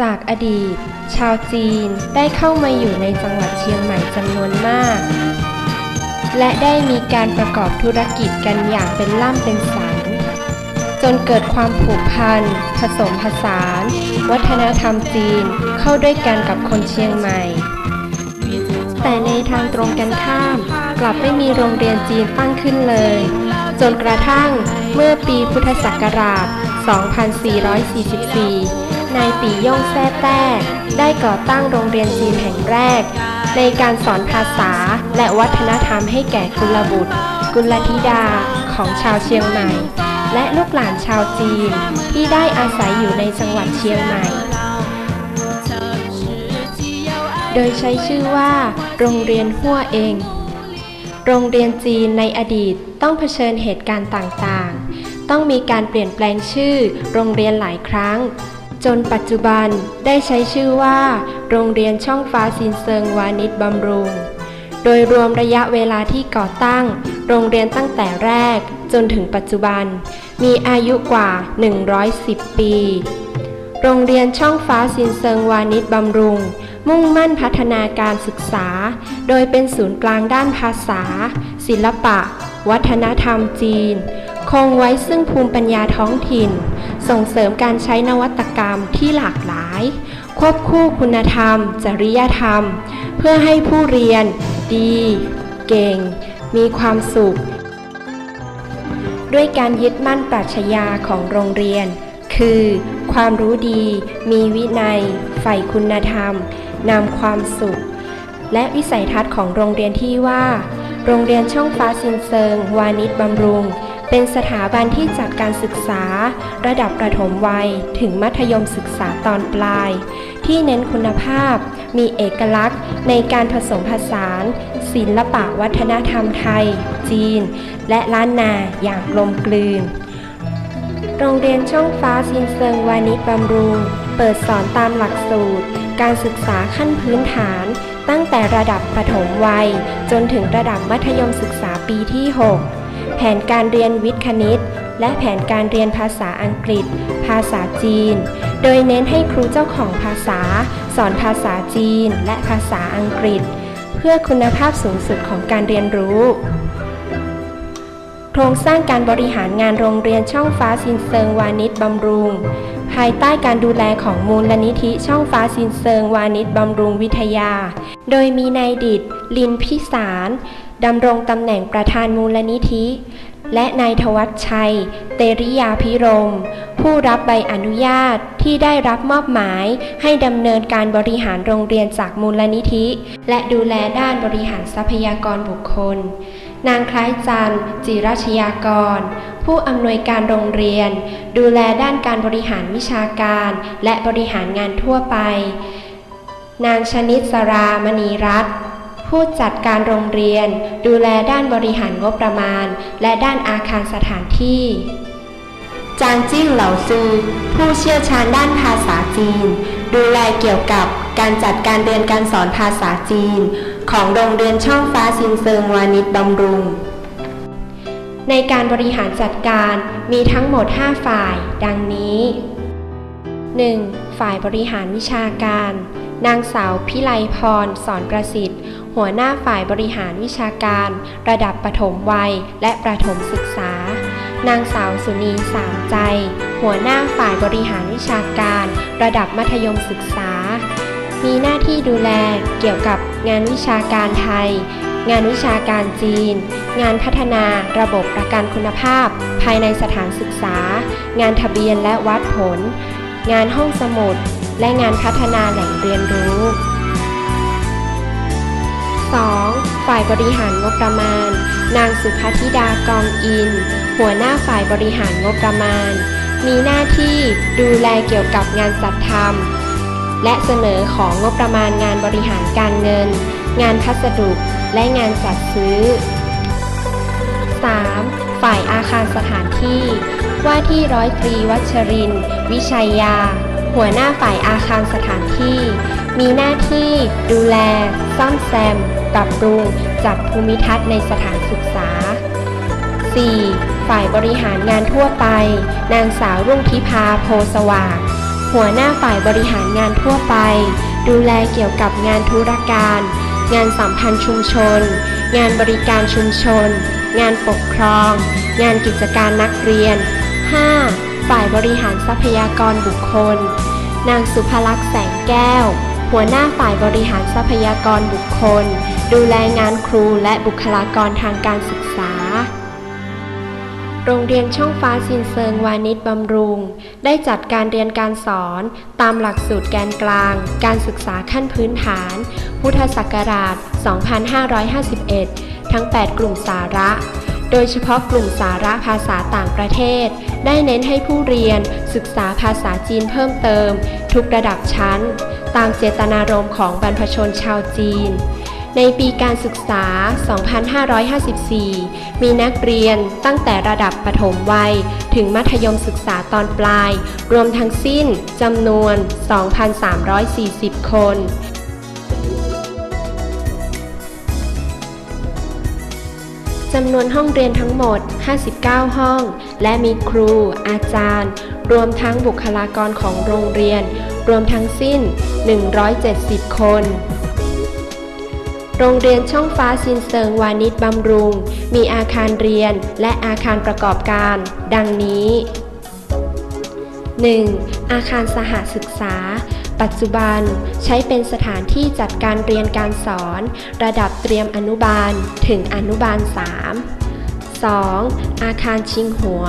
จากอดีต ชาวจีนได้เข้ามาอยู่ในจังหวัดเชียงใหม่จำนวนมาก และได้มีการประกอบธุรกิจกันอย่างเป็นล่ำเป็นสัน จนเกิดความผูกพัน ผสมผสาน วัฒนธรรมจีนเข้าด้วยกันกับคนเชียงใหม่ แต่ในทางตรงกันข้าม กลับไม่มีโรงเรียนจีนตั้งขึ้นเลย จนกระทั่งเมื่อปีพุทธศักราช 2444 นายตีย่งแซ่แต้ได้ก่อตั้งโรงเรียนจีนแห่งแรก ในการสอนภาษาและวัฒนธรรมให้แก่กุลบุตร กุลธิดาของชาวเชียงใหม่ และลูกหลานชาวจีนที่ได้อาศัยอยู่ในจังหวัดเชียงใหม่ โดยใช้ชื่อว่า โรงเรียนหัวเองโรงเรียนจีนในอดีตต้องเผชิญเหตุการณ์ต่างๆ ต้องมีการเปลี่ยนแปลงชื่อโรงเรียนหลายครั้ง จนปัจจุบันได้ใช้ชื่อว่า โรงเรียนช่องฟ้าซินเซิงวานิชบำรุง โดยรวมระยะเวลาที่ก่อตั้ง โรงเรียนตั้งแต่แรกจนถึงปัจจุบัน มีอายุกว่า 110 ปี โรงเรียนช่องฟ้าซินเซิงวานิชบำรุง มุ่งมั่นพัฒนาการศึกษา โดยเป็นศูนย์กลางด้านภาษา ศิลปะ วัฒนธรรมจีน คงไว้ซึ่งภูมิปัญญาท้องถิ่น ส่งเสริมการใช้นวัตกรรมที่หลากหลาย ควบคู่คุณธรรม จริยธรรม เพื่อให้ผู้เรียน ดี เก่ง มีความสุข ด้วยการยึดมั่นปรัชญาของโรงเรียน คือ ความรู้ดี มีวินัย ใฝ่คุณธรรมนำความสุข และวิสัยทัศน์ของโรงเรียนที่ว่า โรงเรียนช่องฟ้าซินเซิง วานิชบำรุง เป็นสถาบันที่จัดการศึกษา ระดับประถมวัย ถึงมัธยมศึกษาตอนปลาย ที่เน้นคุณภาพ มีเอกลักษณ์ในการผสมผสาน ศิลปะวัฒนธรรมไทย จีน และล้านนาอย่างลมกลืน โรงเรียนช่องฟ้าซินเซิงวานิบำรุง เปิดสอนตามหลักสูตร การศึกษาขั้นพื้นฐานตั้งแต่ระดับประถมวัย จนถึงระดับมัธยมศึกษาปีที่ 6 นการเรียนวิทย์คณิต และแผนการเรียนภาษาอังกฤษ ภาษาจีน โดยเน้นให้ครูเจ้าของภาษา สอนภาษาจีน และภาษาอังกฤษ เพื่อคุณภาพสูงสุดของการเรียนรู้ โครงสร้างการบริหารงานโรงเรียนช่องฟ้าซินเซิงวานิชบำรุง ภายใต้การดูแลของมูลนิธิช่องฟ้าซินเซิงวานิชบำรุงวิทยา โดยมีนายดิดลินพิสาร ดำรงตำแหน่งประธานมูลนิธิ และนายทวัชชัย เตริยาพิรม ผู้รับใบอนุญาตที่ได้รับมอบหมายให้ดำเนินการบริหารโรงเรียนจากมูลนิธิ และดูแลด้านบริหารทรัพยากรบุคคล นางคล้ายจันทร์จิรัชยากร ผู้อำนวยการโรงเรียน ดูแลด้านการบริหารวิชาการ และบริหารงานทั่วไป นางชนิดสรามณีรัตน์ ผู้จัดการโรงเรียน ดูแลด้านบริหารงบประมาณ และด้านอาคารสถานที่ จางจิ้งเหล่าซือ ผู้เชี่ยวชาญด้านภาษาจีน ดูแลเกี่ยวกับการจัดการเรียนการสอนภาษาจีน ของโรงเรียนช่องฟ้าซินเซิงวานิชบำรุง ในการบริหารจัดการมีทั้งหมด 5 ฝ่าย ดังนี้ 1. ฝ่ายบริหารวิชาการ นางสาวพิไลพร สอนประสิทธิ์ หัวหน้าฝ่ายบริหารวิชาการ ระดับประถมวัย และประถมศึกษา นางสาวสุนีสามใจ หัวหน้าฝ่ายบริหารวิชาการ ระดับมัธยมศึกษา มีหน้าที่ดูแลเกี่ยวกับงานวิชาการไทย งานวิชาการจีน งานพัฒนาระบบประกันคุณภาพ ภายในสถานศึกษา งานทะเบียนและวัดผล งานห้องสมุด และงานพัฒนาแหล่งเรียนรู้ 2. ฝ่ายบริหารงบประมาณ นางสุภัทธิดากองอิน หัวหน้าฝ่ายบริหารงบประมาณ มีหน้าที่ดูแลเกี่ยวกับงานจัดทำและเสนอของงบประมาณงานบริหารการเงิน งานพัสดุและงานจัดซื้อ 3. ฝ่ายอาคารสถานที่ ว่าที่ร้อยตรีวัชริน วิชัยยา หัวหน้าฝ่ายอาคารสถานที่ มีหน้าที่ดูแล ซ่อมแซม ปรับปรุง จัดภูมิทัศน์ในสถานศึกษา 4. ฝ่ายบริหารงานทั่วไป นางสาวรุ่งทิพาโพสว่างหัวหน้าฝ่ายบริหารงานทั่วไป ดูแลเกี่ยวกับงานธุรการ งานสัมพันธ์ชุมชน งานบริการชุมชน งานปกครอง งานกิจการนักเรียน 5. ฝ่ายบริหารทรัพยากรบุคคล นางสุภลักษณ์แสงแก้ว หัวหน้าฝ่ายบริหารทรัพยากรบุคคล ดูแลงานครูและบุคลากรทางการศึกษา โรงเรียนช่องฟ้าซินเซิงวานิชบำรุง ได้จัดการเรียนการสอนตามหลักสูตรแกนกลาง การศึกษาขั้นพื้นฐาน พุทธศักราช 2551 ทั้ง 8 กลุ่มสาระ โดยเฉพาะกลุ่มสาระภาษาต่างประเทศ ได้เน้นให้ผู้เรียนศึกษาภาษาจีนเพิ่มเติม ทุกระดับชั้น ตามเจตนารมณ์ของบรรพชนชาวจีน ในปีการศึกษา 2554 มีนักเรียนตั้งแต่ระดับปฐมวัย ถึงมัธยมศึกษาตอนปลาย รวมทั้งสิ้นจำนวน 2,340 คน จำนวนห้องเรียนทั้งหมด 59 ห้อง และมีครู อาจารย์ รวมทั้งบุคลากรของโรงเรียน รวมทั้งสิ้น 170 คน โรงเรียนช่องฟ้าซินเซิงวานิชบำรุง มีอาคารเรียนและอาคารประกอบการ ดังนี้ 1. อาคารสหศึกษา ปัจจุบันใช้เป็นสถานที่จัดการเรียนการสอน ระดับเตรียมอนุบาลถึงอนุบาล 3 2. อาคารชิงหัว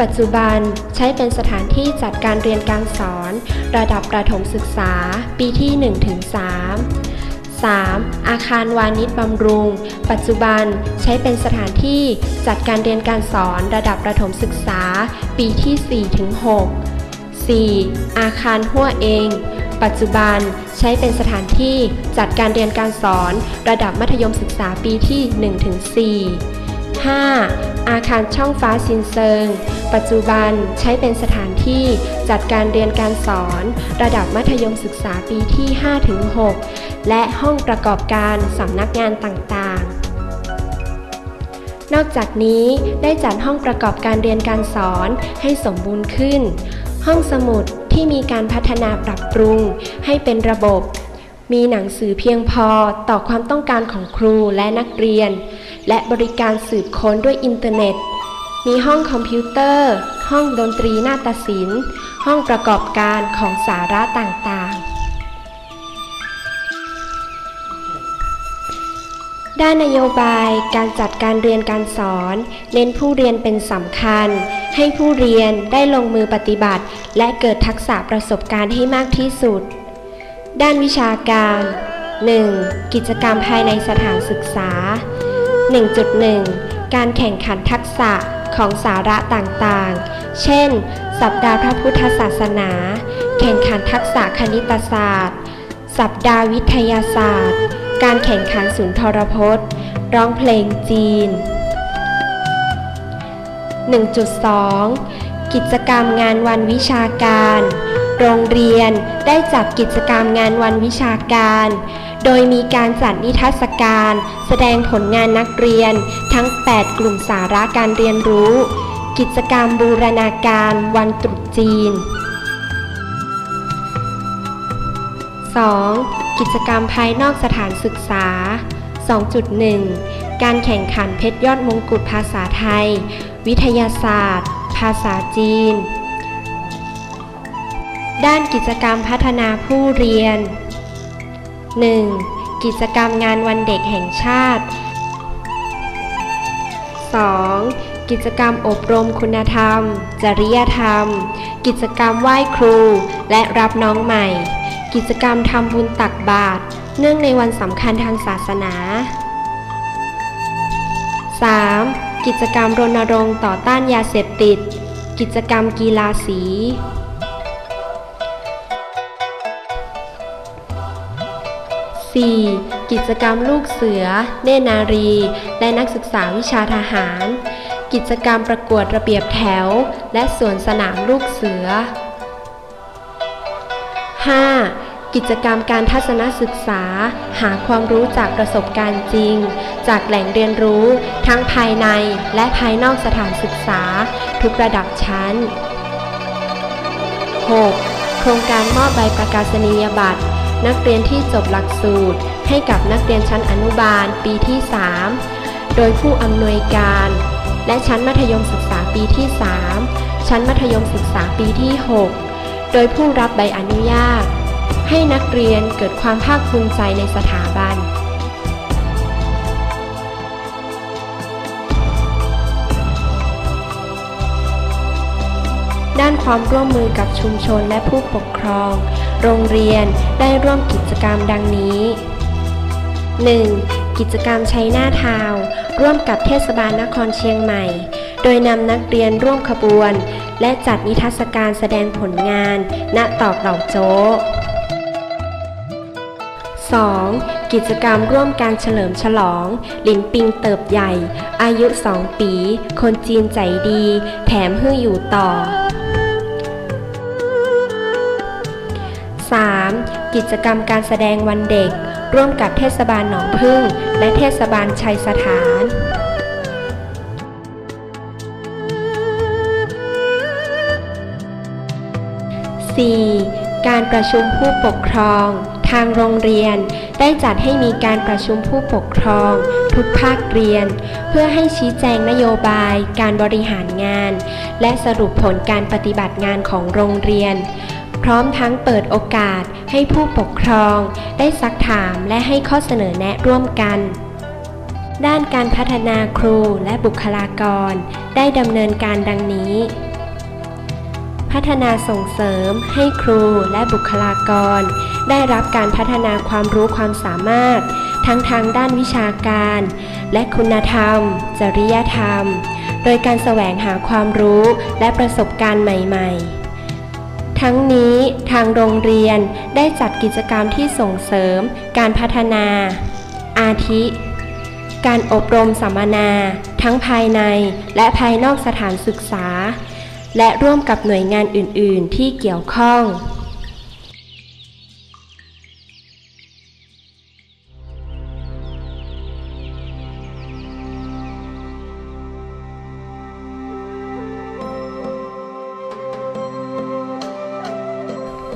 ปัจจุบันใช้เป็นสถานที่จัดการเรียนการสอน ระดับประถมศึกษาปีที่ 1-3 3. อาคารวานิชบำรุง ปัจจุบันใช้เป็นสถานที่จัดการเรียนการสอนระดับประถมศึกษา ปีที่ 4-6 4. อาคารหัวเอง ปัจจุบันใช้เป็นสถานที่จัดการเรียนการสอนระดับมัธยมศึกษาปีที่ 1-4 5. อาคารช่องฟ้าซินเซิง ปัจจุบันใช้เป็นสถานที่จัดการเรียนการสอน ระดับมัธยมศึกษาปีที่ 5-6 และห้องประกอบการสำนักงานต่างๆ นอกจากนี้ได้จัดห้องประกอบการเรียนการสอนให้สมบูรณ์ขึ้น ห้องสมุดที่มีการพัฒนาปรับปรุงให้เป็นระบบ มีหนังสือเพียงพอต่อความต้องการของครูและนักเรียน และบริการสืบค้นด้วยอินเทอร์เน็ต มีห้องคอมพิวเตอร์ ห้องดนตรีนาฏศิลป์ ห้องประกอบการของสาระต่างๆ ด้านนโยบายการจัดการเรียนการสอน เน้นผู้เรียนเป็นสำคัญ ให้ผู้เรียนได้ลงมือปฏิบัติ และเกิดทักษะประสบการณ์ให้มากที่สุด ด้านวิชาการ 1. กิจกรรมภายในสถานศึกษา 1.1 การแข่งขันทักษะของสาระต่างๆ เช่น สัปดาห์พระพุทธศาสนา แข่งขันทักษะคณิตศาสตร์ สัปดาห์วิทยาศาสตร์ การแข่งขันสุนทรพจน์ ร้องเพลงจีน 1.2 กิจกรรมงานวันวิชาการ โรงเรียนได้จัดกิจกรรมงานวันวิชาการ โดยมีการจัดนิทรรศการ แสดงผลงานนักเรียน ทั้ง 8 กลุ่มสาระการเรียนรู้ กิจกรรมบูรณาการวันตรุษจีน 2. กิจกรรมภายนอกสถานศึกษา 2.1 การแข่งขันเพชรยอดมงกุฎภาษาไทย วิทยาศาสตร์ ภาษาจีน ด้านกิจกรรมพัฒนาผู้เรียน 1. กิจกรรมงานวันเด็กแห่งชาติ 2. กิจกรรมอบรมคุณธรรม จริยธรรม กิจกรรมไหว้ครู และรับน้องใหม่ กิจกรรมทำบุญตักบาตรเนื่องในวันสำคัญทางศาสนา 3. กิจกรรมรณรงค์ต่อต้านยาเสพติด กิจกรรมกีฬาสี 4. กิจกรรมลูกเสือ เนนารี และนักศึกษาวิชาทหาร กิจกรรมประกวดระเบียบแถว และสวนสนามลูกเสือ 5. กิจกรรมการทัศนศึกษา หาความรู้จากประสบการณ์จริง จากแหล่งเรียนรู้ ทั้งภายในและภายนอกสถานศึกษา ทุกระดับชั้น 6. โครงการมอบใบประกาศนียบัตร นักเรียนที่จบหลักสูตร ให้กับนักเรียนชั้นอนุบาลปีที่ 3 โดยผู้อำนวยการ และชั้นมัธยมศึกษาปีที่ 3 ชั้นมัธยมศึกษาปีที่ 6 โดยผู้รับใบอนุญาต ให้นักเรียนเกิดความภาคภูมิใจในสถาบัน ด้านความร่วมมือกับชุมชนและผู้ปกครอง โรงเรียนได้ร่วมกิจกรรมดังนี้ 1. กิจกรรมชัยหน้าทาวร่วมกับเทศบาลนครเชียงใหม่ โดยนำนักเรียนร่วมขบวน และจัดนิทรรศการแสดงผลงาน ณตอกเหล่าโจ๊ก 2. กิจกรรมร่วมการเฉลิมฉลอง หลินปิงเติบใหญ่ อายุ 2 ปี คนจีนใจดี แถมฮื้ออยู่ต่อ 3. กิจกรรมการแสดงวันเด็ก ร่วมกับเทศบาลหนองพึ่ง และเทศบาลชัยสถาน 4. การประชุมผู้ปกครอง ทางโรงเรียน ได้จัดให้มีการประชุมผู้ปกครอง ทุกภาคเรียน เพื่อให้ชี้แจงนโยบาย การบริหารงาน และสรุปผลการปฏิบัติงานของโรงเรียน พร้อมทั้งเปิดโอกาสให้ผู้ปกครอง ได้ซักถามและให้ข้อเสนอแนะร่วมกันด้านการพัฒนาครูและบุคลากร ได้ดำเนินการดังนี้ พัฒนาส่งเสริม ให้ครูและบุคลากร ได้รับการพัฒนาความรู้ความสามารถ ทั้งทางด้านวิชาการ และคุณธรรม จริยธรรม โดยการแสวงหาความรู้และประสบการณ์ใหม่ ๆทั้งนี้ทางโรงเรียนได้จัดกิจกรรมที่ส่งเสริม การพัฒนา อาทิ การอบรมสัมมนา ทั้งภายในและภายนอกสถานศึกษา และร่วมกับหน่วยงานอื่น ๆ ที่เกี่ยวข้อง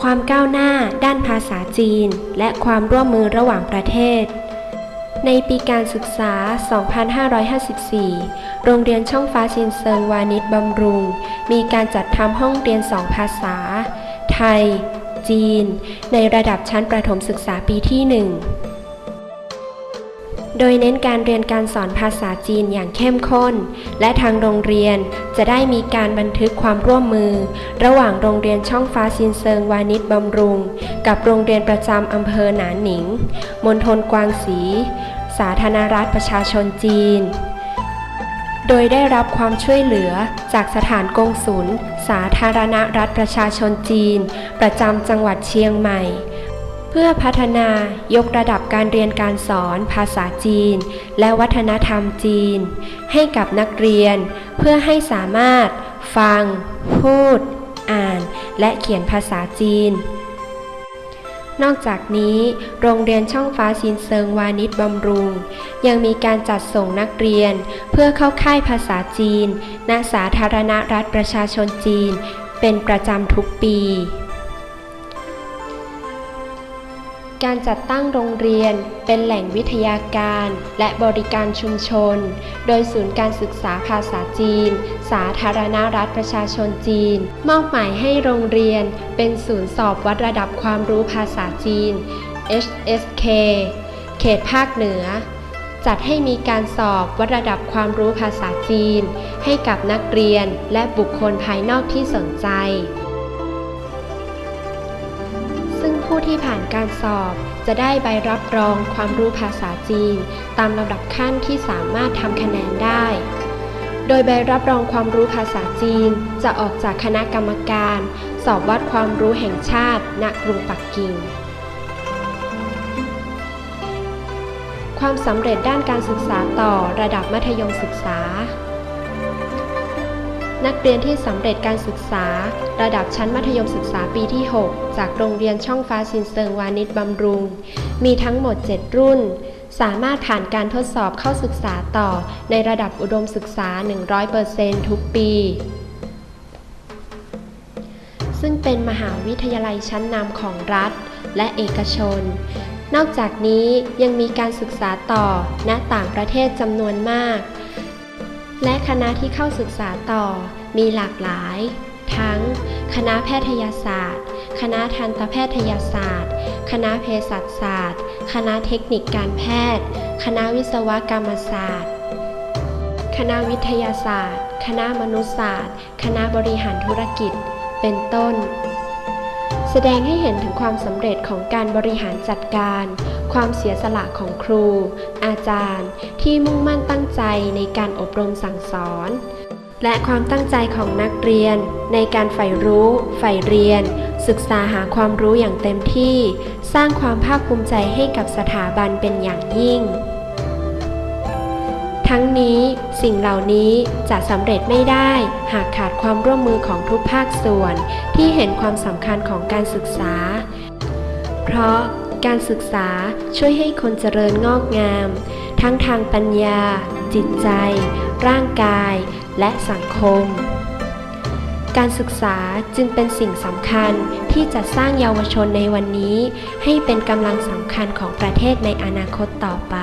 ความก้าวหน้าด้านภาษาจีน และความร่วมมือระหว่างประเทศ ในปีการศึกษา 2554 โรงเรียนช่องฟ้าชินเซิงวานิชบำรุง มีการจัดทำห้องเรียนสองภาษา ไทย จีน ในระดับชั้นประถมศึกษาปีที่ 1 โดยเน้นการเรียนการสอนภาษาจีนอย่างเข้มข้น และทางโรงเรียนจะได้มีการบันทึกความร่วมมือ ระหว่างโรงเรียนช่องฟ้าซินเซิงวานิชบำรุง กับโรงเรียนประจำอำเภอหนานหนิง มณฑลกวางสี สาธารณรัฐประชาชนจีน โดยได้รับความช่วยเหลือจากสถานกงศุลสาธารณรัฐประชาชนจีน ประจำจังหวัดเชียงใหม่ เพื่อพัฒนายกระดับการเรียนการสอนภาษาจีน และวัฒนธรรมจีน ให้กับนักเรียน เพื่อให้สามารถ ฟัง พูด อ่าน และเขียนภาษาจีน นอกจากนี้ โรงเรียนช่องฟ้าซินเซิงวานิชบำรุง ยังมีการจัดส่งนักเรียน เพื่อเข้าค่ายภาษาจีนณสาธารณรัฐประชาชนจีน เป็นประจำทุกปี การจัดตั้งโรงเรียนเป็นแหล่งวิทยาการและบริการชุมชน โดยศูนย์การศึกษาภาษาจีน สาธารณรัฐประชาชนจีน มอบหมายให้โรงเรียนเป็นศูนย์สอบวัดระดับความรู้ภาษาจีน HSK เขตภาคเหนือ จัดให้มีการสอบวัดระดับความรู้ภาษาจีน ให้กับนักเรียนและบุคคลภายนอกที่สนใจ ที่ผ่านการสอบ จะได้ใบรับรองความรู้ภาษาจีน ตามลำดับขั้นที่สามารถทำคะแนนได้ โดยใบรับรองความรู้ภาษาจีน จะออกจากคณะกรรมการ สอบวัดความรู้แห่งชาติณกรุงปักกิ่งความสำเร็จด้านการศึกษาต่อระดับมัธยมศึกษา นักเรียนที่สำเร็จการศึกษา ระดับชั้นมัธยมศึกษาปีที่ 6 จากโรงเรียนช่องฟ้าซินเซิงวานิชบำรุง มีทั้งหมด 7 รุ่น สามารถผ่านการทดสอบเข้าศึกษาต่อในระดับอุดมศึกษา 100%ทุกปี ซึ่งเป็นมหาวิทยาลัยชั้นนำของรัฐและเอกชน นอกจากนี้ยังมีการศึกษาต่อณต่างประเทศจำนวนมาก และคณะที่เข้าศึกษาต่อมีหลากหลาย ทั้ง คณะแพทยศาสตร์ คณะทันตแพทยศาสตร์ คณะเภสัชศาสตร์ คณะเทคนิคการแพทย์ คณะวิศวกรรมศาสตร์ คณะวิทยาศาสตร์ คณะมนุษยศาสตร์ คณะบริหารธุรกิจ เป็นต้น แสดงให้เห็นถึงความสำเร็จของการบริหารจัดการ ความเสียสละของครู อาจารย์ ที่มุ่งมั่นตั้งใจในการอบรมสั่งสอน และความตั้งใจของนักเรียน ในการใฝ่รู้ใฝ่เรียน ศึกษาหาความรู้อย่างเต็มที่ สร้างความภาคภูมิใจให้กับสถาบันเป็นอย่างยิ่ง ทั้งนี้สิ่งเหล่านี้จะสำเร็จไม่ได้หากขาดความร่วมมือของทุกภาคส่วน ที่เห็นความสำคัญของการศึกษา เพราะการศึกษาช่วยให้คนเจริญงอกงาม ทั้งทางปัญญา จิตใจ ร่างกาย และสังคม การศึกษาจึงเป็นสิ่งสำคัญที่จะสร้างเยาวชนในวันนี้ ให้เป็นกำลังสำคัญของประเทศในอนาคตต่อไป